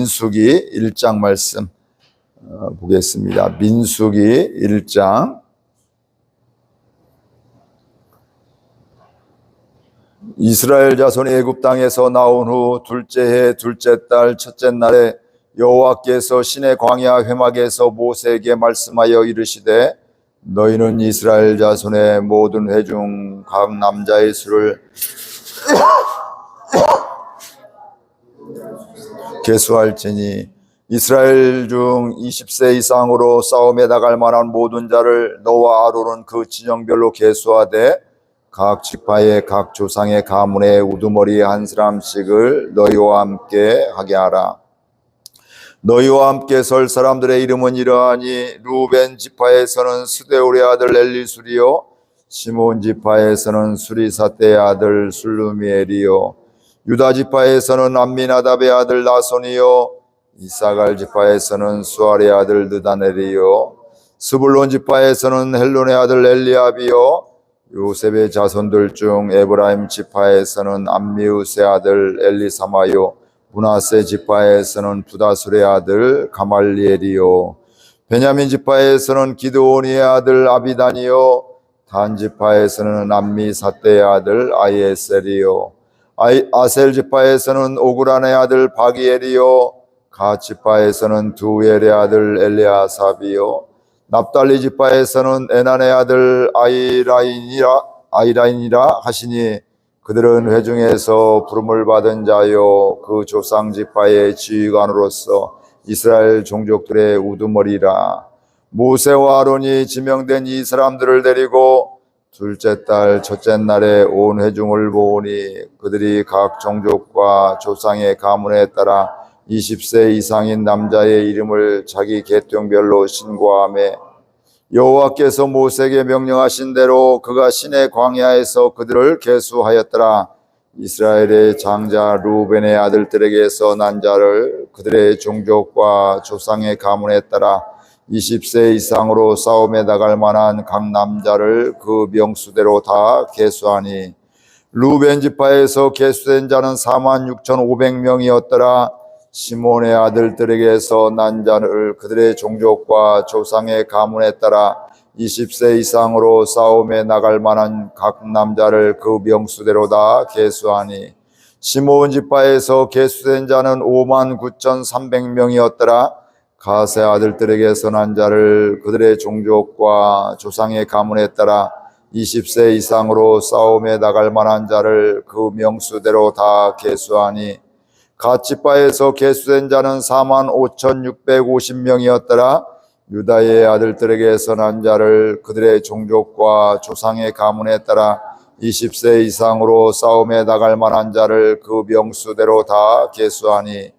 민수기 1장 말씀 어, 보겠습니다. 민수기 1장 이스라엘 자손 애굽 땅에서 나온 후 둘째 해 둘째 달 첫째 날에 여호와께서 신의 광야 회막에서 모세에게 말씀하여 이르시되 너희는 이스라엘 자손의 모든 회중 각 남자의 수를 계수할지니 이스라엘 중 20세 이상으로 싸움에 나갈 만한 모든 자를 너와 아론은 그 진영별로 계수하되 각 지파의 각 조상의 가문의 우두머리 한 사람씩을 너희와 함께 하게 하라. 너희와 함께 설 사람들의 이름은 이러하니 루벤 지파에서는 스데울의 아들 엘리술이요 시몬 지파에서는 수리사떼의 아들 술루미엘이요 유다 지파에서는 암미나답의 아들 나손이요 이사갈 지파에서는 수알의 아들 느다넬이요 스불론 지파에서는 헬론의 아들 엘리압이요 요셉의 자손들 중 에브라임 지파에서는 암미우스의 아들 엘리사마요 문하세 지파에서는 부다술의 아들 가말리엘이요 베냐민 지파에서는 기드온의 아들 아비단이요 단 지파에서는 암미 사떼의 아들 아이에셀이요 아이, 아셀 지파에서는 오그란의 아들 바기엘이요. 가 지파에서는 두엘의 아들 엘리아삽이요. 납달리 지파에서는 에난의 아들 아이라인이라 아이라인이라 하시니 그들은 회중에서 부름을 받은 자요. 그 조상 지파의 지휘관으로서 이스라엘 종족들의 우두머리라. 모세와 아론이 지명된 이 사람들을 데리고 둘째 달 첫째 날에 온 회중을 보니 그들이 각 종족과 조상의 가문에 따라 20세 이상인 남자의 이름을 자기 계통별로 신고함에 여호와께서 모세에게 명령하신 대로 그가 신의 광야에서 그들을 계수하였더라. 이스라엘의 장자 루벤의 아들들에게서 난 자를 그들의 종족과 조상의 가문에 따라 20세 이상으로 싸움에 나갈 만한 각 남자를 그 명수대로 다 계수하니 루벤 지파에서 계수된 자는 4만 6,500명이었더라. 시몬의 아들들에게서 난 자를 그들의 종족과 조상의 가문에 따라 20세 이상으로 싸움에 나갈 만한 각 남자를 그 명수대로 다 계수하니 시몬 지파에서 계수된 자는 5만 9,300명이었더라. 가세 아들들에게서 난 자를 그들의 종족과 조상의 가문에 따라 20세 이상으로 싸움에 나갈 만한 자를 그 명수대로 다 계수하니 가치바에서 계수된 자는 4만 5,650명이었더라. 유다의 아들들에게서 난 자를 그들의 종족과 조상의 가문에 따라 20세 이상으로 싸움에 나갈 만한 자를 그 명수대로 다 계수하니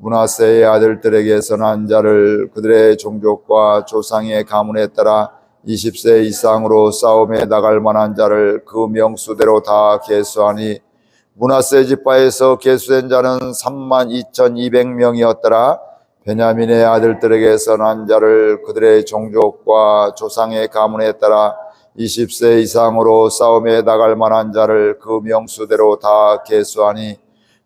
문하세의 아들들에게서 난 자를 그들의 종족과 조상의 가문에 따라 20세 이상으로 싸움에 나갈 만한 자를 그 명수대로 다 계수하니 문하세 지파에서 계수된 자는 3만 2,200명이었더라. 베냐민의 아들들에게서 난 자를 그들의 종족과 조상의 가문에 따라 20세 이상으로 싸움에 나갈 만한 자를 그 명수대로 다 계수하니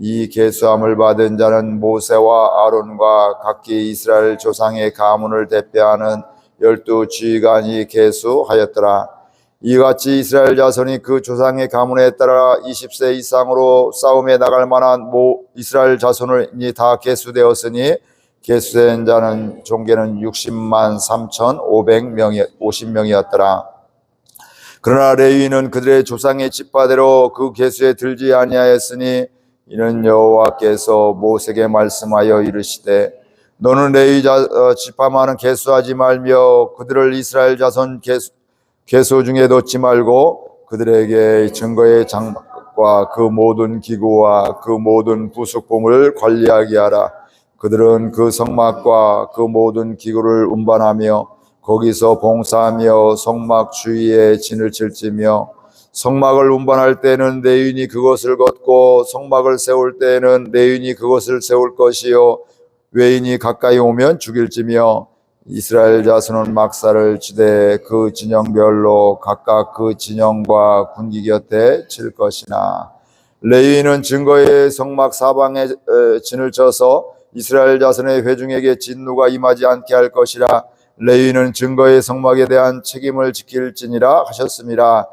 이 계수함을 받은 자는 모세와 아론과 각기 이스라엘 조상의 가문을 대표하는 열두 지휘관이 계수하였더라. 이같이 이스라엘 자손이 그 조상의 가문에 따라 20세 이상으로 싸움에 나갈 만한 모 이스라엘 자손을 다 계수되었으니 계수된 자는 종계는 60만 3,500명이 50명이었더라. 그러나 레위는 그들의 조상의 지파대로 그 계수에 들지 아니하였으니 이는 여호와께서 모세에게 말씀하여 이르시되 너는 레위 자, 어, 지파만은 계수하지 말며 그들을 이스라엘 자손 계수, 계수 중에 놓지 말고 그들에게 증거의 장과 그 모든 기구와 그 모든 부속품을 관리하게 하라. 그들은 그 성막과 그 모든 기구를 운반하며 거기서 봉사하며 성막 주위에 진을 칠지며 성막을 운반할 때는 내인이 그것을 걷고 성막을 세울 때는 내인이 그것을 세울 것이요. 외인이 가까이 오면 죽일지며 이스라엘 자손은 막사를 치되 그 진영별로 각각 그 진영과 군기 곁에 칠 것이나. 레위인은 증거의 성막 사방에 에, 진을 쳐서 이스라엘 자손의 회중에게 진노가 임하지 않게 할 것이라. 레위는 증거의 성막에 대한 책임을 지킬지니라 하셨습니다.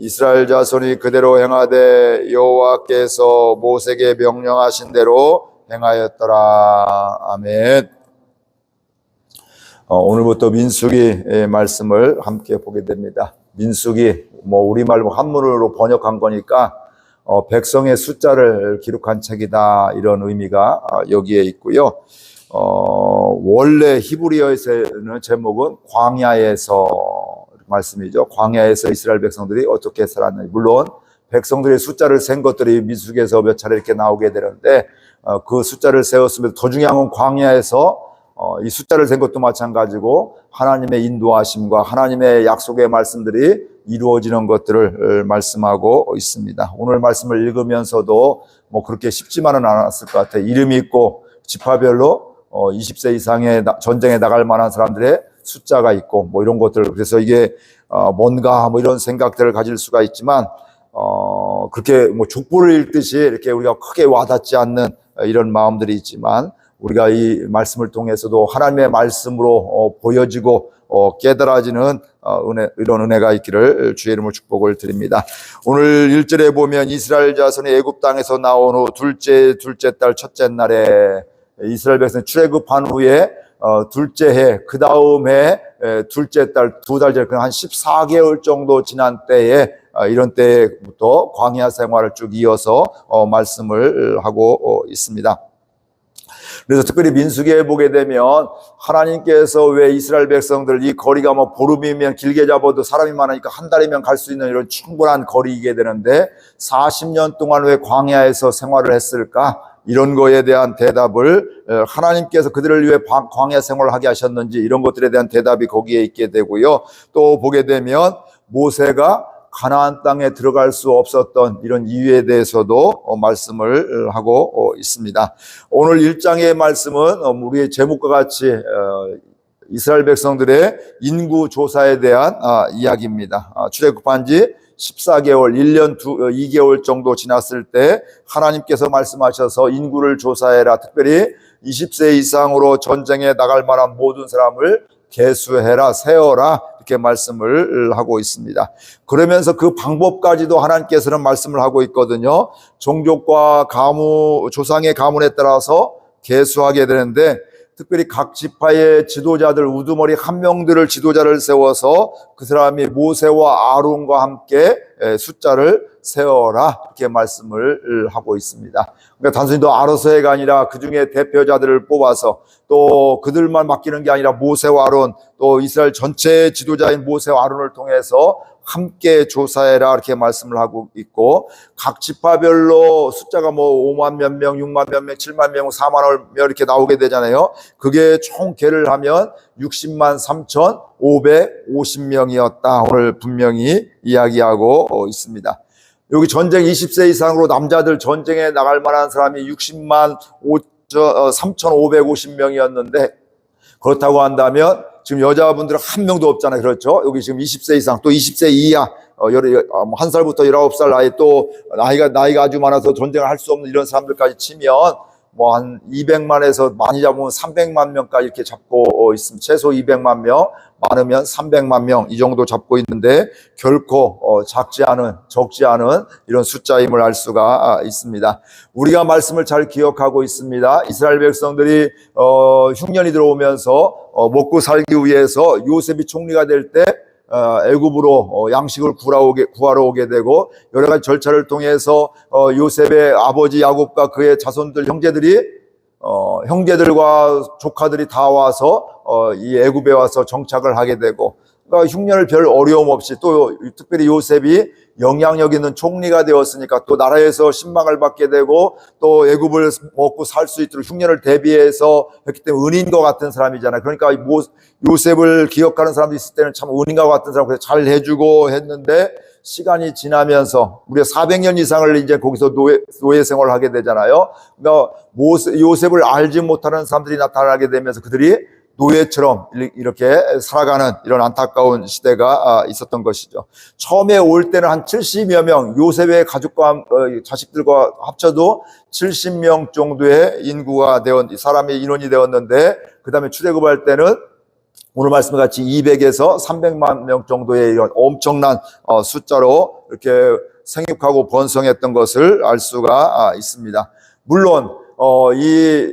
이스라엘 자손이 그대로 행하되 여호와께서 모세에게 명령하신 대로 행하였더라. 아멘. 어, 오늘부터 민수기의 말씀을 함께 보게 됩니다. 민수기 뭐 우리말 한문으로 번역한 거니까 어, 백성의 숫자를 기록한 책이다 이런 의미가 아, 여기에 있고요. 어, 원래 히브리어에서는 제목은 광야에서 말씀이죠. 광야에서 이스라엘 백성들이 어떻게 살았는지 물론 백성들의 숫자를 센 것들이 민수기에서 몇 차례 이렇게 나오게 되는데 어, 그 숫자를 세웠으면 더 중요한 건 광야에서 어, 이 숫자를 센 것도 마찬가지고 하나님의 인도하심과 하나님의 약속의 말씀들이 이루어지는 것들을 말씀하고 있습니다. 오늘 말씀을 읽으면서도 뭐 그렇게 쉽지만은 않았을 것 같아요. 이름이 있고 지파별로 어, 20세 이상의 나- 전쟁에 나갈 만한 사람들의 숫자가 있고 뭐 이런 것들 그래서 이게 어, 뭔가 뭐 이런 생각들을 가질 수가 있지만 어, 그렇게 뭐 족보를 읽듯이 이렇게 우리가 크게 와닿지 않는 이런 마음들이 있지만 우리가 이 말씀을 통해서도 하나님의 말씀으로 어, 보여지고 어, 깨달아지는 어, 은혜, 이런 은혜가 있기를 주의 이름으로 축복을 드립니다. 오늘 1절에 보면 이스라엘 자손이 애굽 땅에서 나온 후 둘째 둘째 달 첫째 날에 이스라엘 백성 출애굽한 후에 어, 둘째 해, 그 다음에 둘째 달, 두 달 전에 한 14개월 정도 지난 때에 어, 이런 때부터 광야 생활을 쭉 이어서 어, 말씀을 하고 어, 있습니다. 그래서 특별히 민수기에 보게 되면 하나님께서 왜 이스라엘 백성들 이 거리가 뭐 보름이면 길게 잡아도 사람이 많으니까 한 달이면 갈 수 있는 이런 충분한 거리이게 되는데 40년 동안 왜 광야에서 생활을 했을까? 이런 거에 대한 대답을 어, 하나님께서 그들을 위해 광- 광야 생활을 하게 하셨는지 이런 것들에 대한 대답이 거기에 있게 되고요. 또 보게 되면 모세가 가나안 땅에 들어갈 수 없었던 이런 이유에 대해서도 어, 말씀을 하고 어, 있습니다. 오늘 1장의 말씀은 어, 우리의 제목과 같이 어, 이스라엘 백성들의 인구 조사에 대한 아, 이야기입니다. 아, 출애굽한 지 14개월, 1년 두, 어, 2개월 정도 지났을 때 하나님께서 말씀하셔서 인구를 조사해라. 특별히 20세 이상으로 전쟁에 나갈 만한 모든 사람을 계수해라, 세어라 이렇게 말씀을 하고 있습니다. 그러면서 그 방법까지도 하나님께서는 말씀을 하고 있거든요. 종족과 가문, 조상의 가문에 따라서 계수하게 되는데 특별히 각 지파의 지도자들 우두머리 한 명들을 지도자를 세워서 그 사람이 모세와 아론과 함께 에, 숫자를 세어라 이렇게 말씀을 하고 있습니다. 그러니까 단순히 너 알아서 해가 아니라 그 중에 대표자들을 뽑아서 또 그들만 맡기는 게 아니라 모세와 아론 또 이스라엘 전체 지도자인 모세와 아론을 통해서 함께 조사해라 이렇게 말씀을 하고 있고 각 지파별로 숫자가 뭐 5만 몇 명, 6만 몇 명, 7만 명, 4만 원 이렇게 나오게 되잖아요. 그게 총 계를 하면 60만 3천 550명이었다. 오늘 분명히 이야기하고 어, 있습니다. 여기 전쟁 20세 이상으로 남자들 전쟁에 나갈 만한 사람이 60만 5, 저, 3,550명이었는데 그렇다고 한다면 지금 여자분들은 한 명도 없잖아요. 그렇죠? 여기 지금 20세 이상 또 20세 이하 어, 어, 뭐한 살부터 19살 나이 또 나이가 나이가 아주 많아서 전쟁을 할 수 없는 이런 사람들까지 치면 뭐 한 200만에서 많이 잡으면 300만 명까지 이렇게 잡고 어, 있습니다. 최소 200만 명, 많으면 300만 명 이 정도 잡고 있는데 결코 어, 작지 않은 적지 않은 이런 숫자임을 알 수가 아, 있습니다. 우리가 말씀을 잘 기억하고 있습니다. 이스라엘 백성들이 어, 흉년이 들어오면서 어, 먹고 살기 위해서 요셉이 총리가 될때 어, 애굽으로 어, 양식을 구하러 오게, 되고 여러 가지 절차를 통해서 어, 요셉의 아버지 야곱과 그의 자손들 형제들이 어, 형제들과 조카들이 다 와서 어, 이 애굽에 와서 정착을 하게 되고 흉년을 별 어려움 없이 또 특별히 요셉이 영향력 있는 총리가 되었으니까 또 나라에서 신망을 받게 되고 또 애굽을 먹고 살 수 있도록 흉년을 대비해서 했기 때문에 은인과 같은 사람이잖아요. 그러니까 요셉을 기억하는 사람도 있을 때는 참 은인과 같은 사람 그래서 잘 해주고 했는데 시간이 지나면서 우리가 400년 이상을 이제 거기서 노예, 노예 생활을 하게 되잖아요. 그러니까 요셉을 알지 못하는 사람들이 나타나게 되면서 그들이 노예처럼 이렇게 살아가는 이런 안타까운 시대가 아, 있었던 것이죠. 처음에 올 때는 한 70여 명, 요셉의 가족과 어, 자식들과 합쳐도 70명 정도의 인구가 되었, 사람의 인원이 되었는데, 그 다음에 출애굽할 때는 오늘 말씀 같이 200에서 300만 명 정도의 이런 엄청난 어, 숫자로 이렇게 생육하고 번성했던 것을 알 수가 아, 있습니다. 물론 어, 이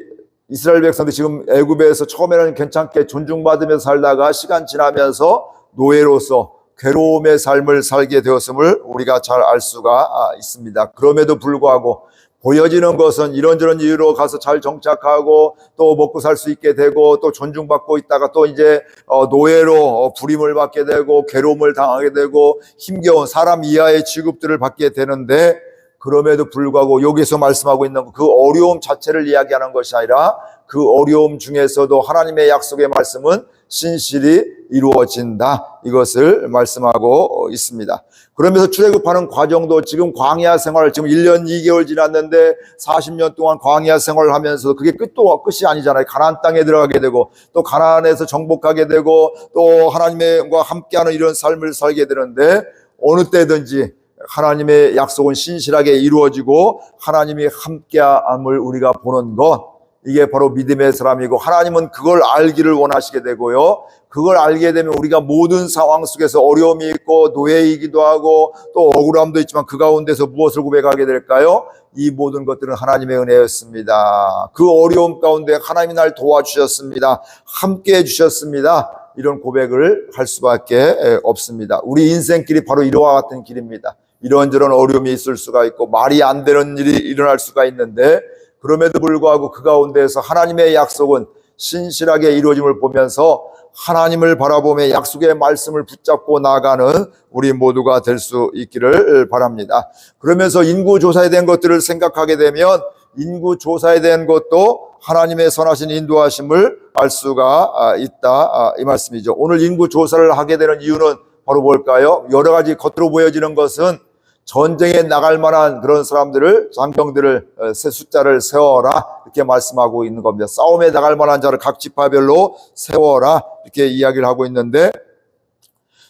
이스라엘 백성들이 지금 애굽에서 처음에는 괜찮게 존중받으면서 살다가 시간 지나면서 노예로서 괴로움의 삶을 살게 되었음을 우리가 잘 알 수가 아, 있습니다. 그럼에도 불구하고 보여지는 것은 이런저런 이유로 가서 잘 정착하고 또 먹고 살 수 있게 되고 또 존중받고 있다가 또 이제 어, 노예로 어, 부림을 받게 되고 괴로움을 당하게 되고 힘겨운 사람 이하의 취급들을 받게 되는데 그럼에도 불구하고 여기서 말씀하고 있는 그 어려움 자체를 이야기하는 것이 아니라 그 어려움 중에서도 하나님의 약속의 말씀은 신실히 이루어진다. 이것을 말씀하고 있습니다. 그러면서 출애굽하는 과정도 지금 광야 생활 지금 1년 2개월 지났는데 40년 동안 광야 생활을 하면서 그게 끝도 끝이 아니잖아요. 가나안 땅에 들어가게 되고 또 가나안에서 정복하게 되고 또 하나님과 함께하는 이런 삶을 살게 되는데 어느 때든지 하나님의 약속은 신실하게 이루어지고 하나님이 함께함을 우리가 보는 것 이게 바로 믿음의 사람이고 하나님은 그걸 알기를 원하시게 되고요. 그걸 알게 되면 우리가 모든 상황 속에서 어려움이 있고 노예이기도 하고 또 억울함도 있지만 그 가운데서 무엇을 고백하게 될까요? 이 모든 것들은 하나님의 은혜였습니다. 그 어려움 가운데 하나님이 날 도와주셨습니다. 함께 해주셨습니다. 이런 고백을 할 수밖에 없습니다. 우리 인생길이 바로 이러와 같은 길입니다. 이런저런 어려움이 있을 수가 있고 말이 안 되는 일이 일어날 수가 있는데 그럼에도 불구하고 그 가운데에서 하나님의 약속은 신실하게 이루어짐을 보면서 하나님을 바라보며 약속의 말씀을 붙잡고 나가는 우리 모두가 될 수 있기를 바랍니다. 그러면서 인구 조사에 대한 것들을 생각하게 되면 인구 조사에 대한 것도 하나님의 선하신 인도하심을 알 수가 있다 이 말씀이죠. 오늘 인구 조사를 하게 되는 이유는 바로 뭘까요? 여러 가지 겉으로 보여지는 것은 전쟁에 나갈 만한 그런 사람들을 장병들을 어, 세 숫자를 세워라 이렇게 말씀하고 있는 겁니다. 싸움에 나갈 만한 자를 각 지파별로 세워라 이렇게 이야기를 하고 있는데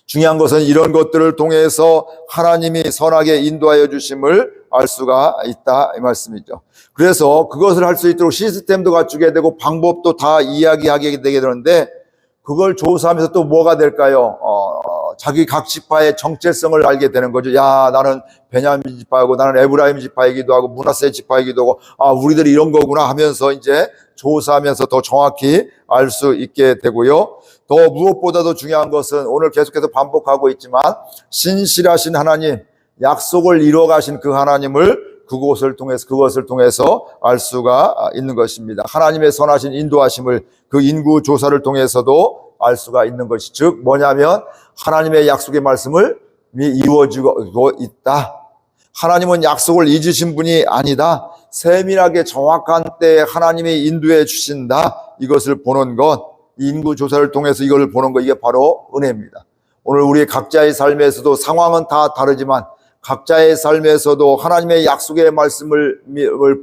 중요한 것은 이런 것들을 통해서 하나님이 선하게 인도하여 주심을 알 수가 있다 이 말씀이죠. 그래서 그것을 할 수 있도록 시스템도 갖추게 되고 방법도 다 이야기하게 되게 되는데 그걸 조사하면서 또 뭐가 될까요? 어, 자기 각 지파의 정체성을 알게 되는 거죠. 야, 나는 베냐민 지파이고 나는 에브라임 지파이기도 하고 문하세 지파이기도 하고 아, 우리들이 이런 거구나 하면서 이제 조사하면서 더 정확히 알 수 있게 되고요. 더 무엇보다도 중요한 것은 오늘 계속해서 반복하고 있지만 신실하신 하나님, 약속을 이루어 가신 그 하나님을 그곳을 통해서 그것을 통해서 알 수가 있는 것입니다. 하나님의 선하신 인도하심을 그 인구 조사를 통해서도 알 수가 있는 것이 즉 뭐냐면 하나님의 약속의 말씀을 이루어지고 있다. 하나님은 약속을 잊으신 분이 아니다. 세밀하게 정확한 때에 하나님이 인도해 주신다. 이것을 보는 것, 인구 조사를 통해서 이걸 보는 것, 이게 바로 은혜입니다. 오늘 우리 각자의 삶에서도 상황은 다 다르지만 각자의 삶에서도 하나님의 약속의 말씀을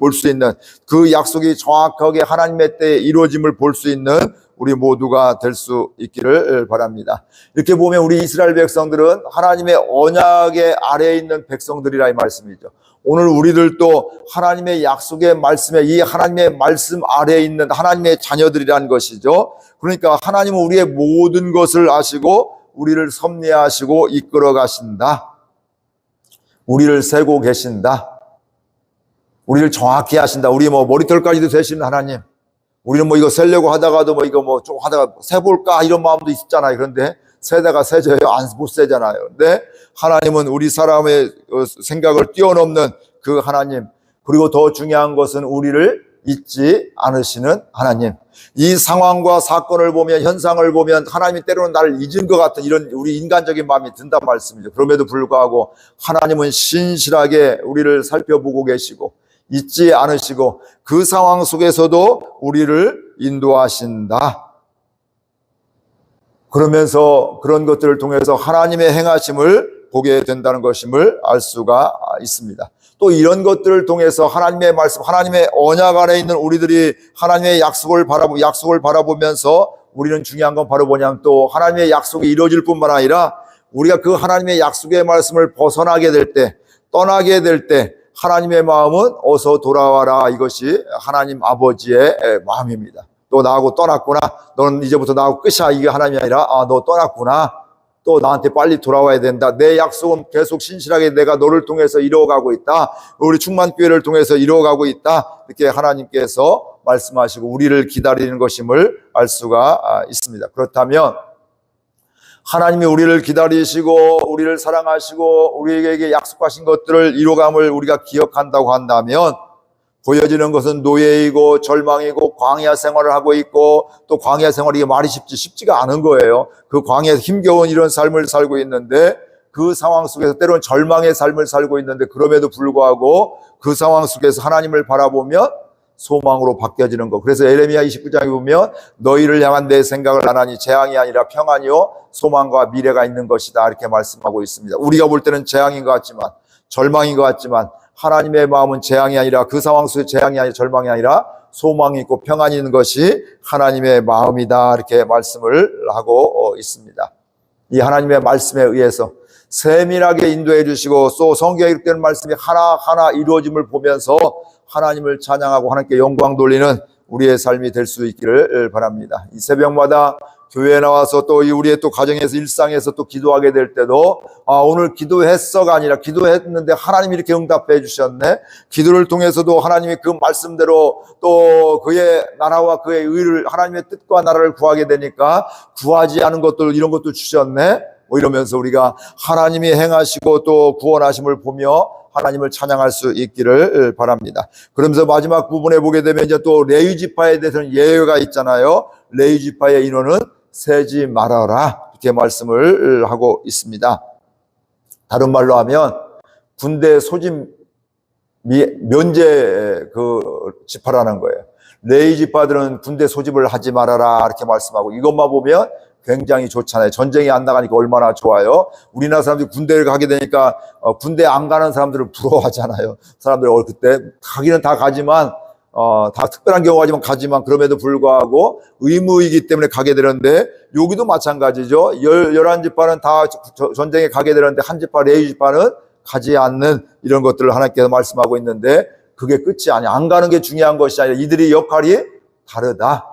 볼 수 있는 그 약속이 정확하게 하나님의 때에 이루어짐을 볼 수 있는 우리 모두가 될 수 있기를 바랍니다. 이렇게 보면 우리 이스라엘 백성들은 하나님의 언약의 아래에 있는 백성들이라 이 말씀이죠. 오늘 우리들도 하나님의 약속의 말씀에 이 하나님의 말씀 아래에 있는 하나님의 자녀들이란 것이죠. 그러니까 하나님은 우리의 모든 것을 아시고 우리를 섭리하시고 이끌어 가신다. 우리를 세고 계신다. 우리를 정확히 하신다. 우리 뭐 머리털까지도 되시는 하나님. 우리는 뭐 이거 세려고 하다가도 뭐 이거 뭐 좀 하다가 세볼까 이런 마음도 있잖아요. 그런데 세다가 세져요. 안 못 세잖아요. 근데 하나님은 우리 사람의 어, 생각을 뛰어넘는 그 하나님. 그리고 더 중요한 것은 우리를 잊지 않으시는 하나님. 이 상황과 사건을 보면 현상을 보면 하나님이 때로는 나를 잊은 것 같은 이런 우리 인간적인 마음이 든단 말씀이죠. 그럼에도 불구하고 하나님은 신실하게 우리를 살펴보고 계시고 잊지 않으시고 그 상황 속에서도 우리를 인도하신다. 그러면서 그런 것들을 통해서 하나님의 행하심을 보게 된다는 것임을 알 수가 있습니다. 또 이런 것들을 통해서 하나님의 말씀, 하나님의 언약 안에 있는 우리들이 하나님의 약속을 바라보, 약속을 바라보면서 우리는 중요한 건 바로 뭐냐면 또 하나님의 약속이 이루어질 뿐만 아니라 우리가 그 하나님의 약속의 말씀을 벗어나게 될 때, 떠나게 될 때, 하나님의 마음은 어서 돌아와라. 이것이 하나님 아버지의 마음입니다. 또 나하고 떠났구나. 너는 이제부터 나하고 끝이야. 이게 하나님이 아니라, 아, 너 떠났구나. 또 나한테 빨리 돌아와야 된다. 내 약속은 계속 신실하게 내가 너를 통해서 이루어가고 있다. 우리 충만교회를 통해서 이루어가고 있다. 이렇게 하나님께서 말씀하시고 우리를 기다리는 것임을 알 수가 있습니다. 그렇다면 하나님이 우리를 기다리시고 우리를 사랑하시고 우리에게 약속하신 것들을 이루감을 우리가 기억한다고 한다면 보여지는 것은 노예이고 절망이고 광야 생활을 하고 있고 또 광야 생활이 말이 쉽지 쉽지가 않은 거예요. 그 광야에서 힘겨운 이런 삶을 살고 있는데 그 상황 속에서 때로는 절망의 삶을 살고 있는데 그럼에도 불구하고 그 상황 속에서 하나님을 바라보면 소망으로 바뀌어지는 거. 그래서 에레미야 29장에 보면 너희를 향한 내 생각을 하나니 재앙이 아니라 평안이요 소망과 미래가 있는 것이다 이렇게 말씀하고 있습니다. 우리가 볼 때는 재앙인 것 같지만 절망인 것 같지만 하나님의 마음은 재앙이 아니라 그 상황 속에 재앙이 아니라 절망이 아니라 소망이 있고 평안이 있는 것이 하나님의 마음이다 이렇게 말씀을 하고 있습니다. 이 하나님의 말씀에 의해서 세밀하게 인도해 주시고 또 성경에 기록되는 말씀이 하나하나 이루어짐을 보면서 하나님을 찬양하고 하나님께 영광 돌리는 우리의 삶이 될 수 있기를 바랍니다. 이 새벽마다 교회에 나와서 또 우리의 또 가정에서 일상에서 또 기도하게 될 때도 아 오늘 기도했어가 아니라 기도했는데 하나님이 이렇게 응답해 주셨네. 기도를 통해서도 하나님이 그 말씀대로 또 그의 나라와 그의 의를 하나님의 뜻과 나라를 구하게 되니까 구하지 않은 것들 이런 것도 주셨네. 뭐 이러면서 우리가 하나님이 행하시고 또 구원하심을 보며 하나님을 찬양할 수 있기를 바랍니다. 그러면서 마지막 부분에 보게 되면 이제 또 레위 지파에 대해서는 예외가 있잖아요. 레위 지파의 인원은 세지 말아라 이렇게 말씀을 하고 있습니다. 다른 말로 하면 군대 소집 면제 그 지파라는 거예요. 레이 지파들은 군대 소집을 하지 말아라 이렇게 말씀하고 이것만 보면 굉장히 좋잖아요. 전쟁이 안 나가니까 얼마나 좋아요. 우리나라 사람들이 군대를 가게 되니까 어, 군대 안 가는 사람들을 부러워하잖아요. 사람들이 어, 그때 가기는 다 가지만 어, 다 특별한 경우가 지만 가지만 그럼에도 불구하고 의무이기 때문에 가게 되는데 여기도 마찬가지죠. 열, 열한 지파는 다 전쟁에 가게 되는데 한 지파, 레이 지파는 가지 않는 이런 것들을 하나님께서 말씀하고 있는데 그게 끝이 아니야. 안 가는 게 중요한 것이 아니라 이들이 역할이 다르다.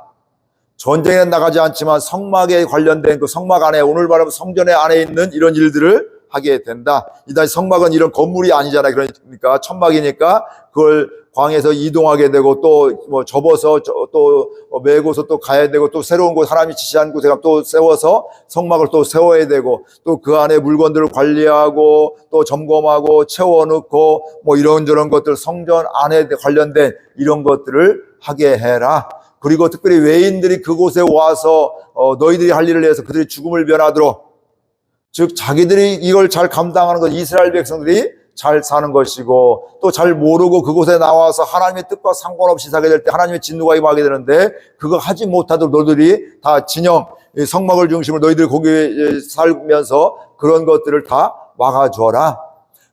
전쟁에 나가지 않지만 성막에 관련된 그 성막 안에 오늘 말하면 성전의 안에 있는 이런 일들을 하게 된다. 이다 성막은 이런 건물이 아니잖아요. 그러니까 천막이니까 그걸 광에서 이동하게 되고 또 뭐 접어서 또 메고서 또 가야 되고 또 새로운 곳 사람이 지시한 곳에 또 세워서 성막을 또 세워야 되고 또 그 안에 물건들을 관리하고 또 점검하고 채워넣고 뭐 이런저런 것들 성전 안에 관련된 이런 것들을 하게 해라. 그리고 특별히 외인들이 그곳에 와서 어, 너희들이 할 일을 해서 그들이 죽음을 면하도록 즉 자기들이 이걸 잘 감당하는 것 이스라엘 백성들이 잘 사는 것이고 또 잘 모르고 그곳에 나와서 하나님의 뜻과 상관없이 살게 될 때 하나님의 진노가 임하게 되는데 그거 하지 못하도록 너희들이 다 진영 이 성막을 중심으로 너희들 거기에 살면서 그런 것들을 다 막아줘라.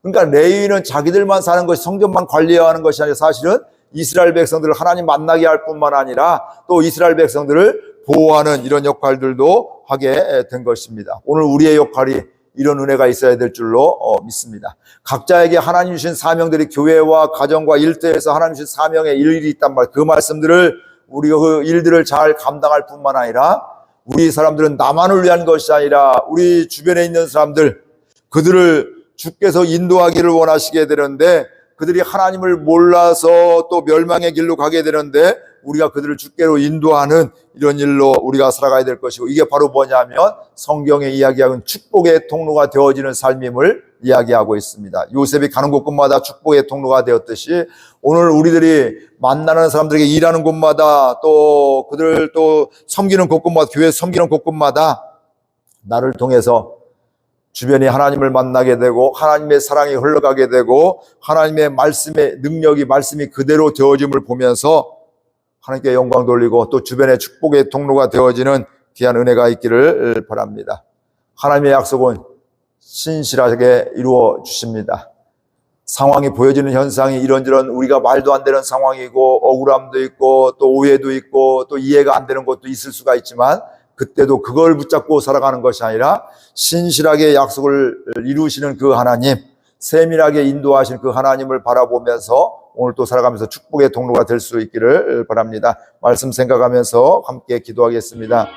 그러니까 레위는 자기들만 사는 것이 성전만 관리하는 것이 아니라 사실은 이스라엘 백성들을 하나님 만나게 할 뿐만 아니라 또 이스라엘 백성들을 보호하는 이런 역할들도 하게 된 것입니다. 오늘 우리의 역할이 이런 은혜가 있어야 될 줄로 어, 믿습니다. 각자에게 하나님 주신 사명들이 교회와 가정과 일터에서 하나님 주신 사명의 일이 있단 말. 그 말씀들을 우리가 그 일들을 잘 감당할 뿐만 아니라 우리 사람들은 나만을 위한 것이 아니라 우리 주변에 있는 사람들 그들을 주께서 인도하기를 원하시게 되는데 그들이 하나님을 몰라서 또 멸망의 길로 가게 되는데 우리가 그들을 주께로 인도하는 이런 일로 우리가 살아가야 될 것이고 이게 바로 뭐냐면 성경의 이야기하는 축복의 통로가 되어지는 삶임을 이야기하고 있습니다. 요셉이 가는 곳곳마다 축복의 통로가 되었듯이 오늘 우리들이 만나는 사람들에게 일하는 곳마다 또 그들 또 섬기는 곳곳마다 교회 섬기는 곳곳마다 나를 통해서 주변이 하나님을 만나게 되고 하나님의 사랑이 흘러가게 되고 하나님의 말씀의 능력이 말씀이 그대로 되어짐을 보면서 하나님께 영광 돌리고 또 주변의 축복의 통로가 되어지는 귀한 은혜가 있기를 바랍니다. 하나님의 약속은 신실하게 이루어 주십니다. 상황이 보여지는 현상이 이런저런 우리가 말도 안 되는 상황이고 억울함도 있고 또 오해도 있고 또 이해가 안 되는 것도 있을 수가 있지만 그때도 그걸 붙잡고 살아가는 것이 아니라 신실하게 약속을 이루시는 그 하나님, 세밀하게 인도하신 그 하나님을 바라보면서 오늘 또 살아가면서 축복의 통로가 될 수 있기를 바랍니다. 말씀 생각하면서 함께 기도하겠습니다.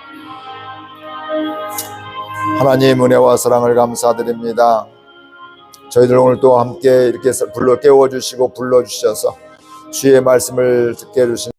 하나님 은혜와 사랑을 감사드립니다. 저희들 오늘 또 함께 이렇게 불러 깨워주시고 불러주셔서 주의 말씀을 듣게 해주신